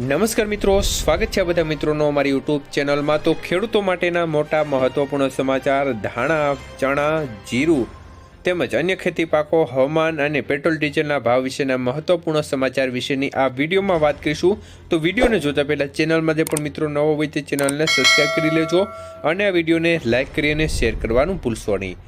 નમસ્કાર મિત્રો, સ્વાગત છે બધા મિત્રોનો અમારી યુટ્યુબ ચેનલમાં. તો ખેડૂતો માટેના મોટા મહત્વપૂર્ણ સમાચાર, ધાણા, ચણા, જીરું તેમજ અન્ય ખેતી પાકો, હવામાન અને પેટ્રોલ ડીઝલના ભાવ વિશેના મહત્વપૂર્ણ સમાચાર વિશેની આ વિડીયોમાં વાત કરીશું. તો વિડીયોને જોતા પહેલાં ચેનલમાં જે પણ મિત્રો નવો હોય તે ચેનલને સબસ્ક્રાઈબ કરી લેજો અને આ વિડીયોને લાઇક કરી અને શેર કરવાનું ભૂલશો નહીં.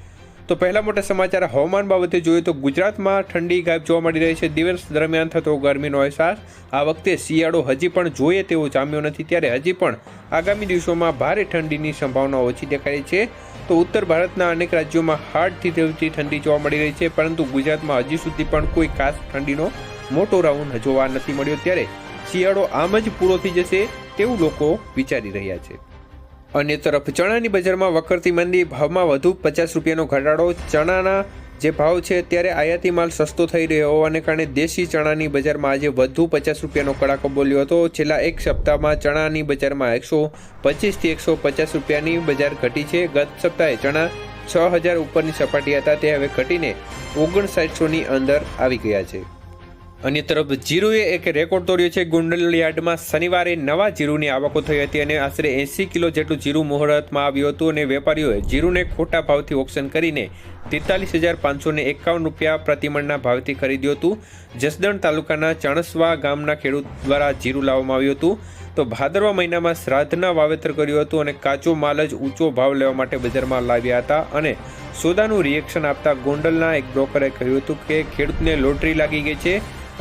તો પહેલા મોટા સમાચાર હવામાન બાબતે જોઈએ તો ગુજરાતમાં ઠંડી ગાયબ જોવા મળી રહી છે. દિવસ દરમિયાન થતો ગરમીનો અહેસાસ. આ વખતે શિયાળો હજી પણ જોઈએ તેવો જામ્યો નથી, ત્યારે હજી પણ આગામી દિવસોમાં ભારે ઠંડીની સંભાવના ઓછી દેખાય છે. તો ઉત્તર ભારતના અનેક રાજ્યોમાં હાર્ડથી તેવતી ઠંડી જોવા મળી રહી છે, પરંતુ ગુજરાતમાં હજી સુધી પણ કોઈ ખાસ ઠંડીનો મોટો રાઉન્ડ જોવા નથી મળ્યો, ત્યારે શિયાળો આમ જ પૂરો થઈ જશે તેવું લોકો વિચારી રહ્યા છે. અન્ય તરફ ચણાની બજારમાં વકરતી મંદી ભાવમાં વધુ પચાસ રૂપિયાનો ઘટાડો. ચણાના જે ભાવ છે ત્યારે આયાતી માલ સસ્તો થઈ રહ્યો હોવાને કારણે દેશી ચણાની બજારમાં આજે વધુ પચાસ રૂપિયાનો કડાકો બોલ્યો હતો. છેલ્લા એક સપ્તાહમાં ચણાની બજારમાં એકસો પચીસથી એકસો પચાસ રૂપિયાની બજાર ઘટી છે. ગત સપ્તાહે ચણા છ હજાર ઉપરની સપાટી હતા. તે હવે ઘટીને ઓગણસાઠસોની અંદર આવી ગયા છે. અન્ય તરફ જીરુએ એક રેકોર્ડ તોડ્યો છે. ગુંડલ યાર્ડમાં શનિવારે નવા જીરુની આવકો થઈ હતી અને આશરે એંસી કિલો જેટલું જીરું મુહૂર્તમાં આવ્યું હતું અને વેપારીઓએ જીરુને ખોટા ભાવથી ઓપ્શન કરીને તેતાલીસ હજાર પાંચસો ને એકાવન રૂપિયા પ્રતિમણના ભાવથી ખરીદ્યું હતું. જસદણ તાલુકાના ચણસવા ગામના ખેડૂત દ્વારા જીરું લાવવામાં આવ્યું હતું. તો ભાદરવા મહિનામાં શ્રાદ્ધના વાવેતર કર્યું હતું અને કાચો માલ જ ઊંચો ભાવ લેવા માટે બજારમાં લાવ્યા હતા અને સોદાનું રિએક્શન આપતા ગોંડલના એક બ્રોકરે કહ્યું હતું કે ખેડૂતને લોટરી લાગી ગઈ છે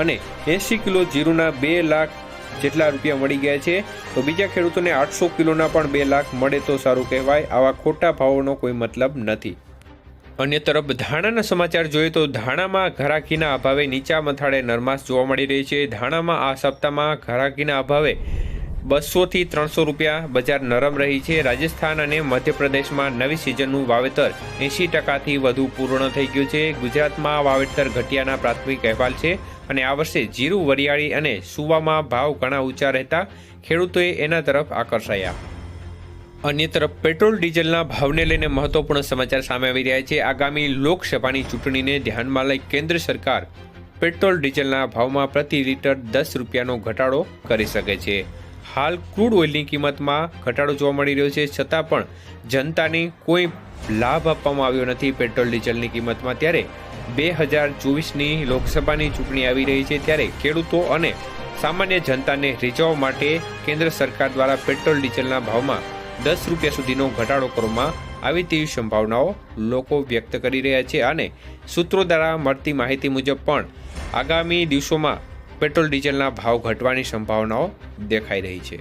અને એંશી કિલો જીરુના બે લાખ જેટલા રૂપિયા મળી ગયા છે. તો બીજા ખેડૂતોને આઠસો કિલોના પણ બે લાખ મળે તો સારું કહેવાય. આવા ખોટા ભાવોનો કોઈ મતલબ નથી. અન્ય તરફ ધાણાના સમાચાર જોઈએ તો ધાણામાં ઘરાકીના અભાવે નીચા મથાળે નરમાશ જોવા મળી રહી છે. ધાણામાં આ સપ્તાહમાં ઘરાકીના અભાવે બસોથી ત્રણસો રૂપિયા બજાર નરમ રહી છે. રાજસ્થાન અને મધ્યપ્રદેશમાં નવી સિઝનનું વાવેતર એંશી ટકાથી વધુ પૂર્ણ થઈ ગયું છે. ગુજરાતમાં વાવેતર ઘટિયાના પ્રાથમિક અહેવાલ છે અને આ વર્ષે જીરું, વરિયાળી અને સુવામાં ભાવ ઘણા ઊંચા રહેતા ખેડૂતોએ એના તરફ આકર્ષાયા. અન્ય તરફ પેટ્રોલ, ડીઝલના ભાવને લઈને મહત્વપૂર્ણ સમાચાર સામે આવી રહ્યા છે. આગામી લોકસભાની ચૂંટણીને ધ્યાનમાં લઈ કેન્દ્ર સરકાર પેટ્રોલ, ડીઝલના ભાવમાં પ્રતિ લીટર દસ રૂપિયાનો ઘટાડો કરી શકે છે. હાલ ક્રૂડ ઓઇલની કિંમતમાં ઘટાડો જોવા મળી રહ્યો છે. છતાં પણ જનતાને કોઈ લાભ આપવામાં આવ્યો નથી. પેટ્રોલ ડીઝલની કિંમતમાં ત્યારે બે હજાર ચોવીસની લોકસભાની ચૂંટણી આવી રહી છે. ત્યારે ખેડૂતો અને સામાન્ય જનતાને રીઝવવા માટે કેન્દ્ર સરકાર દ્વારા પેટ્રોલ ડીઝલના ભાવમાં દસ રૂપિયા સુધીનો ઘટાડો કરવામાં આવી તેવી સંભાવનાઓ લોકો વ્યક્ત કરી રહ્યા છે. અને સૂત્રો દ્વારા મળતી માહિતી મુજબ પણ આગામી દિવસોમાં પેટ્રોલ ડીઝલના ભાવ ઘટવાની સંભાવનાઓ દેખાઈ રહી છે.